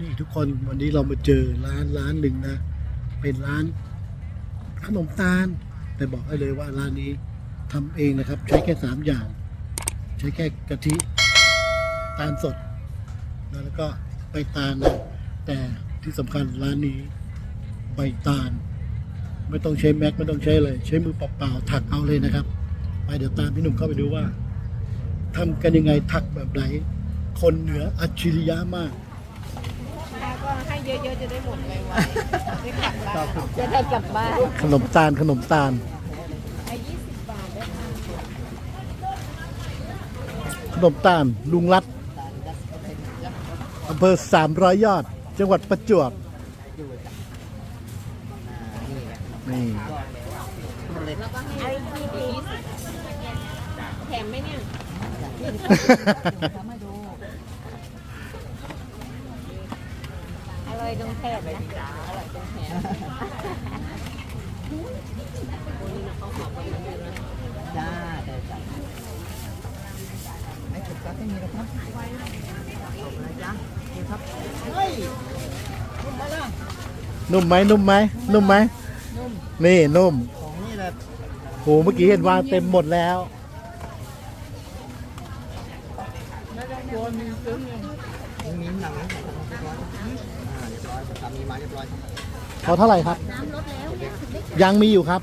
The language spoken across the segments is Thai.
นี่ทุกคนวันนี้เรามาเจอร้านร้านหนึ่งนะ เป็นร้านขนมตาล แต่บอกให้เลยว่าร้านนี้ทำเองนะครับ ใช้แค่สามอย่าง ใช้แค่กะทิตาลสด แล้วก็ใบตาลนะแต่ที่สำคัญร้านนี้ใบตาล ไม่ต้องใช้แม็กไม่ต้องใช้เลย ใช้มือเปล่าๆถักเอาเลยนะครับ ไปเดี๋ยวตามพี่หนุ่มเข้าไปดูว่าทำกันยังไงถักแบบไหนคนเหนืออัจฉริยะมาก แล้วก็ให้เยอะๆจะได้หมดไวๆได้กลับบ้านจะได้กลับบ้านขนมตาลขนมตาล ไอ้ยี่สิบบาทได้ค่ะขนมตาล ลุงรัดอำเภอสามร้อยยอด จังหวัดประจวบนี่แล้วก็ให้ไอ้ยี่สิบแถมไหมเนี่ยอร่อ ยตรงแถมนะอร่อยตรงแถมจ้าได้จ้ะไม่ถูกก็ไม่มีหรอกครับขอบคุณนะจ๊ะนี่ครับเฮ้ยคุณมาละนุ่มไหมนุ่มไหมนุ่มไหมนี่นุ่มของนี่แหละโหเมื่อกี้เห็นวางเต็มหมดแล้วไม่ต้องกลัวมีซึ้งเลยมีหนัง เรียบร้อยทำมีมาเรียบร้อยครับเขาเท่าไหร่ครับยังมีอยู่ครับ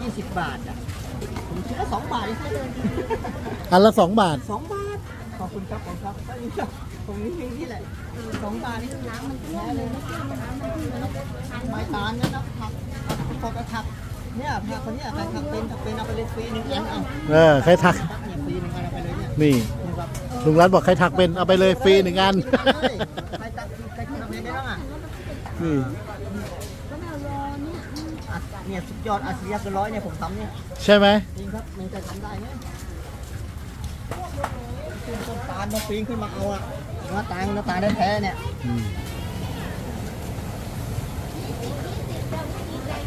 ยี่สิบบาทอะผมคิดว่าสองบาทเองอันละสองบาท สองบาทขอบคุณครับขอบคุณครับก็นี่ครับผมนี่มีนี่แหละสองบาทนี่น้ำมันแท้เลยไม้ตาลเนี่ยนะผักผักกระถัก เนี่ยผักคนเนี้ยใครถักเป็นถักเป็นเอาไปเลยฟรีหนึ่งอันเอาเออใครถักเนี่ยฟรีหนึ่งอันเอาไปเลยเนี่ยนี่ นี่ครับลุงรัดบอกใครถักเป็นเอาไปเลยฟรีหนึ่งอันใครตัดใครทำเองได้บ้างอะนี่อะเนี่ยสุดยอดอาชีพเกินร้อยเนี่ยผมทำเนี่ยใช่ไหมจริงครับมันจะทำได้เนี่ยขึ้นต้นตาลมาปีนขึ้นมาเอาอะเนื้อตาลเนื้อตาลแท้ๆเนี่ยอืม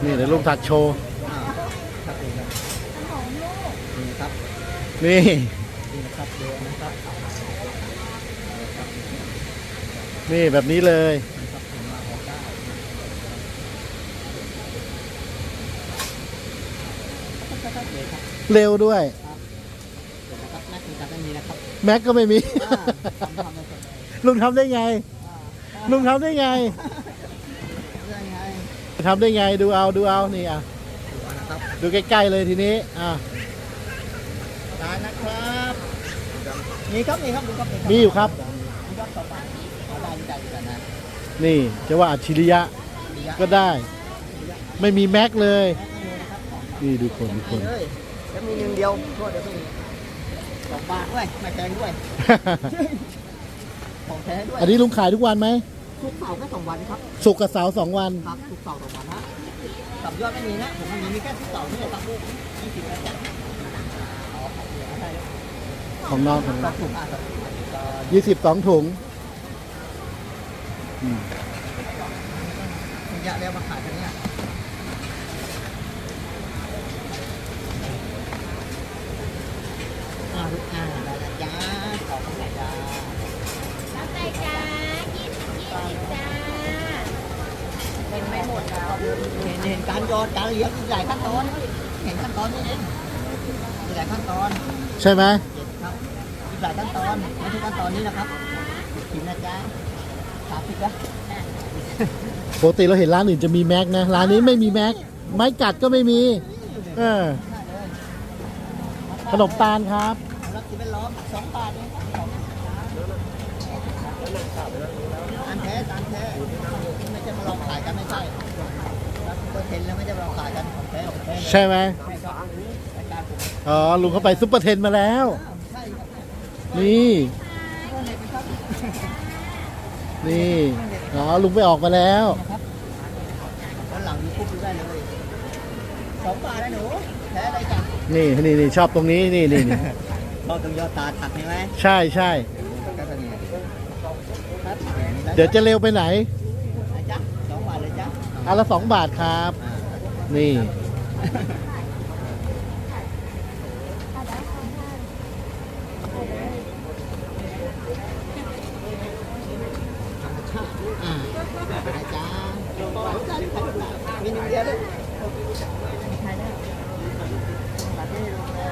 นี่เดี๋ยวลุงถักโชว์ อ่าครับเองครับนี่ ครับนี่นี่นะครับเดี๋ยวนะครับนี่แบบนี้เลยนะครับผมมาออกได้ครับเลยครับเร็วด้วยเดี๋ยวนะครับแม็กซ์จะไม่มีนะครับแม็กก็ไม่มีอ่าทำทำเลยครับลุงทำได้ไงอ่าลุงทำได้ไงได้ไงทำได้ไงดูเอาดูเอานี่อะดูเอานะครับดูใกล้ๆเลยทีนี้อะ ได้นะครับ มีครับมีครับดูครับมีอยู่ครับมีครับต่อไปเอาได้ได้ได้นะนี่จะว่าอัจฉริยะมียะก็ได้ ไม่มีแม็กเลยแม็กซ์มีนะครับนี่ดูคนดูคนเลยแล้วมีหนึ่งเดียวโทษเดี๋ยวไม่มีสองบาทด้วยไม่แพงด้วยของแท้ด้วยอันนี้ลุงขายทุกวันไหมทุกเสาร์แค่สองวันครับศุกร์กับเสาร์สองวันครับทุกเสาร์สองวันฮะสับยอดไม่มีนะผมไม่มีมีแค่ทุกเสาร์นี่แหละครับยี่สิบ ของน้องของน้องยี่สิบสองถุงอืมคุณยะแล้วมาขายกันเนี่ยอ่าลูกอ่าแล้วจ้าขอบคุณจ้ารับได้จ้ายี่สิบยี่สิบจ้าเป็นไม่หมดแล้วเห็นเห็นการโยนการเลี้ยงมีหลายขั้นตอน เห็นขั้นตอนนี่เองมีหลายขั้นตอน ใช่ไหม บมีหลายขั้นตอนไม่ใช่ขั้นตอนนี้นะครับกินนะจ๊ะสามสิบนะปกติเราเห็นร้านอื่นจะมีแม็กนะ ร้านนี้ไม่มีแม็ก ไม้กัดก็ไม่มี เออได้เลยขนมตาลครับรับสิบเป็นล้อมสองบาทเองครับอันแท้อันแท้ไม่ใช่มาลองขายกันไม่ใช่รับเปอร์เซ็นต์แล้วไม่ใช่มาลองขายกันของแท้ของแท้ใช่ไหมใช่ครับรายการผมอ๋อลุงเข้าไปซุปเปอร์เทนมาแล้วอ้าวใช่ครับ นี่เพื่อนเด็กนะครับนี่อ๋อลุงไปออกมาแล้วนะครับวันหลังยูทูบดูได้เลยสองบาทนะหนูแท้อะไรกันนี่นี่นี่ชอบตรงนี้นี่นี่นี่เราต้องยอดตาถักใช่ไหมใช่ใช่ก็จะมีครับเดี๋ยวจะเร็วไปไหนนะจ๊ะสองบาทเลยจ๊ะอันละสองบาทครับอ่านี่ ธรรมชาติอ่าอาจารย์ขายได้ขายได้มีหนึ่งเดียวด้วยขายได้ขายได้ลงเลย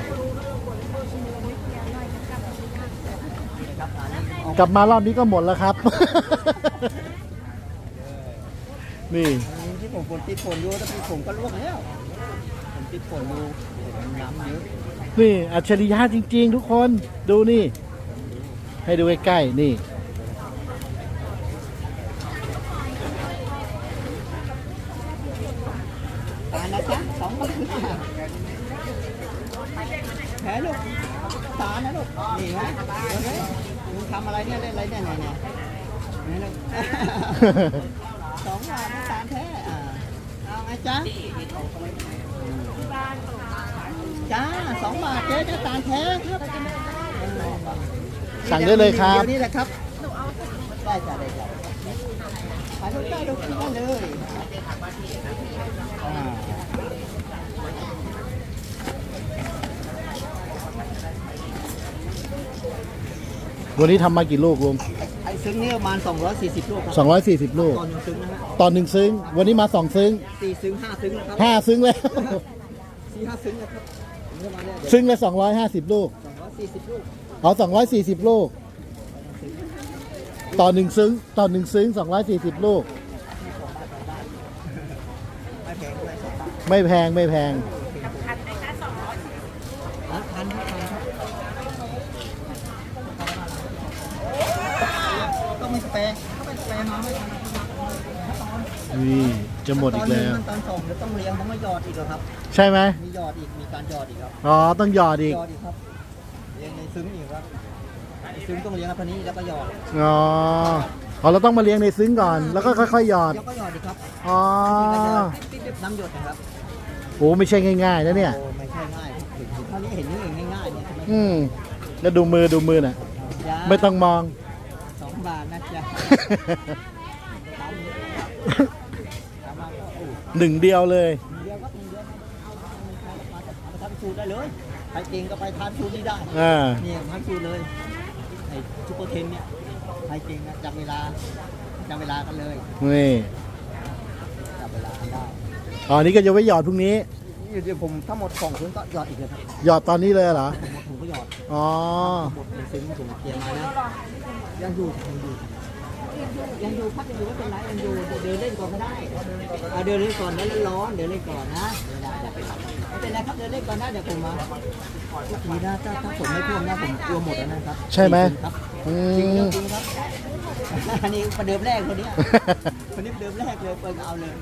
ครับอันนี้เอากลับมารอบนี้ก็หมดแล้วครับ นี่อันนี้ที่ผมฝนติดฝนอยู่แต่พี่ผมก็ลวกแล้วผมติดฝนอยู่น้ำเยอะนี่อัจฉริยะจริง ๆ ทุกคนดูนี่ ให้ดูใกล้ๆนี่ ตาลนะจ๊ะสองบาทแผลลูก นี่นไหมมึงทำอะไรเนี่ยเล่นอะไรเนี่ยเนี่ยเนี่ยสองบาทน้ำตาลแท้เอาไงจ๊ะจ้าสองบาทเจ๊น้ำตาลแท้ครับสั่งได้เลยครับเดี๋ยวนี้แหละครับได้จ้ะได้จ้ะขายลูกได้ลูกได้เลยอ่า วันนี้ทำมากี่ลูกลุงไอ้ซึ้งนี่ประมาณ 240 ลูกครับ240 ลูก ตอนหนึ่งซึ้งนะฮะตอนหนึ่งซึ้ง วันนี้มาสองซึ้งสี่ซึ้งห้าซึ้งนะครับห้าซึ้งแล้ว สี่ห้าซึ้งนะครับผมจะมาเนี่ยเดี๋ยวซึ้งละ250 ลูก 240 ลูกเอา 240 ลูก ต่อหนึ่งซึ้ง ต่อหนึ่งซึ้ง 240 ลูก ไม่แพงด้วยสองบาทไม่แพงไม่แพงอะพันครับพันครับต้อง มีสเปรย์ถ้าเป็นสเปรย์มาไม่ทันนี่จะหมดอีกแล้วตอนนี้มันตอนส่งเดี๋ยวต้องเลี้ยงต้องมาหยอดอีกเหรอครับ ใช่ไหมมีหยอดอีกมีการหยอดอีกครับอ๋อต้องหยอดอีกหยอดอีกครับเลี้ยงในซึ้งอีกครับในซึ้งต้องเลี้ยงครับทีนี้แล้วก็หยอดอ๋ออ๋อเราต้องมาเลี้ยงในซึ้งก่อน แล้วก็ค่อยๆหยอดแล้วก็หยอดอีกครับอ๋อน้ำหยดนะครับโอ้ไม่ใช่ง่ายๆนะเนี่ยโอ้ไม่ใช่ง่ายครับเห็นเท่านี้เห็นนี่เองง่ายๆเนี่ยใช่ไหมอืมแล้วดูมือดูมือน่ะยาไม่ต้องมองสอง บาทนะจ๊ะตามนี้ตามมาก็โอ้หนึ่งเดียวเลยเดียวก็หนึ่งเดียวมาจากมาทำสูตรได้เลยใครเก่งก็ไปทานสูตรนี้ได้อ่านี่ทานสูตรเลยไอ้ซุปเปอร์เทนเนี่ยใครเก่งนะจำเวลาจำเวลากันเลยนี่จำเวลากันได้อ๋อนี่ก็จะไว้หยอดพรุ่งนี้นี่เดี๋ยวผมถ้าหมดกล่องคุณก็หยอดอีกเลยครับหยอดตอนนี้เลยเหรอผมหมดผมก็หยอดอ๋อหมดในซึ้งผมเตรียมมานะ ยังอยู่ยังอยู่ยังอยู่พักยังอยู่ไม่เป็นไรยังอยู่เดินเล่นก่อนก็ได้อะเดินเล่นก่อนแล้วร้อนเดินเล่นก่อนนะไม่เป็นไรครับเดินเล่นก่อนนะเดี๋ยวผมมาทุกทีนะถ้าถ้าผมไม่ท่วมนะผมกลัวหมดแล้วนะครับใช่ไหมครับอืจริงมจริงครับอันนี้ประเดิมแรกคนเนี้ยคนนี้ประเดิมแรกเลยเปิดเอาเลย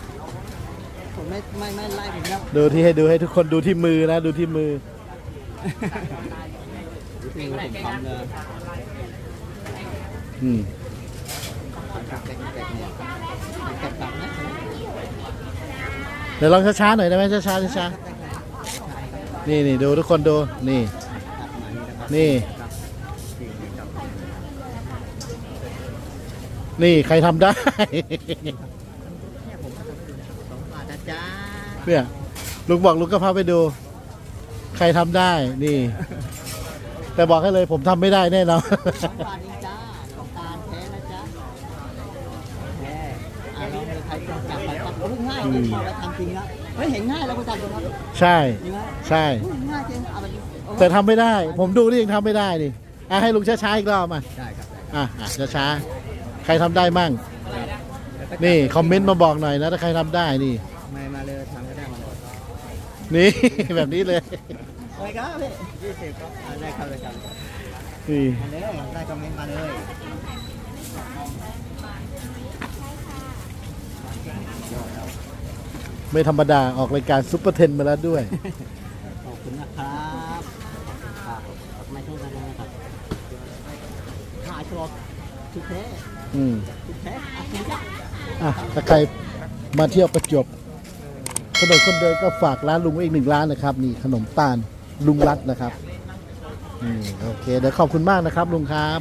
ผมไม่ไม่ไม่ไล่ผมครับดูที่ให้ดูให้ทุกคนดูที่มือนะดูที่มือดูที่ผมทำเลย อืมเดี๋ยวลองช้าๆหน่อยได้ไหมช้าๆช้าๆนี่นี่ดูทุกคนดูนี่ นี่ นี่ใครทำได้ เนี่ยผมก็ทำเป็นสองบาทนะจ๊ะเนี่ยลุงบอกลุงก็พาไปดู ใครทำได้นี่ แต่บอกให้เลยผมทำไม่ได้แน่นอน อ้ยง่ายจริงพอเราทำจริงแล้วเฮ้ยเห็นง่ายแล้วคุณจับดูครับใช่ จริงไหมใช่โอ้ยง่ายจริงเอาไปดิโอ้ยแต่ทำไม่ได้ ผมดูนี่ยังทำไม่ได้นี่อะให้ลุงช้าๆอีกรอบมาได้ครับได้ครับอะอะช้าๆใครทำได้มั่งนี่คอมเมนต์มาบอกหน่อยนะถ้าใครทำได้นี่ ไม่มาเลยทำก็ได้มาเลยนี่ แบบนี้เลยไปครับพี่ยี่สิบครับอ่าได้ครับได้ครับนี่มาเลยได้คอมเมนต์มาเลย ไม่ธรรมดาออกรายการซุปเปอร์เทนมาแล้วด้วย ขอบคุณนะครับครับไม่โทษกันนะครับขายตลอดทุกแท้อืมทุกแท้อะคุณจ้ะอะถ้าใครมาเที่ยวประจวบถนนคนเดินก็ฝากร้านลุงไว้อีกหนึ่งร้านนะครับ นี่ขนมตาลลุงรัตนะครับนี่โอเค เดี๋ยวขอบคุณมากนะครับลุงครับ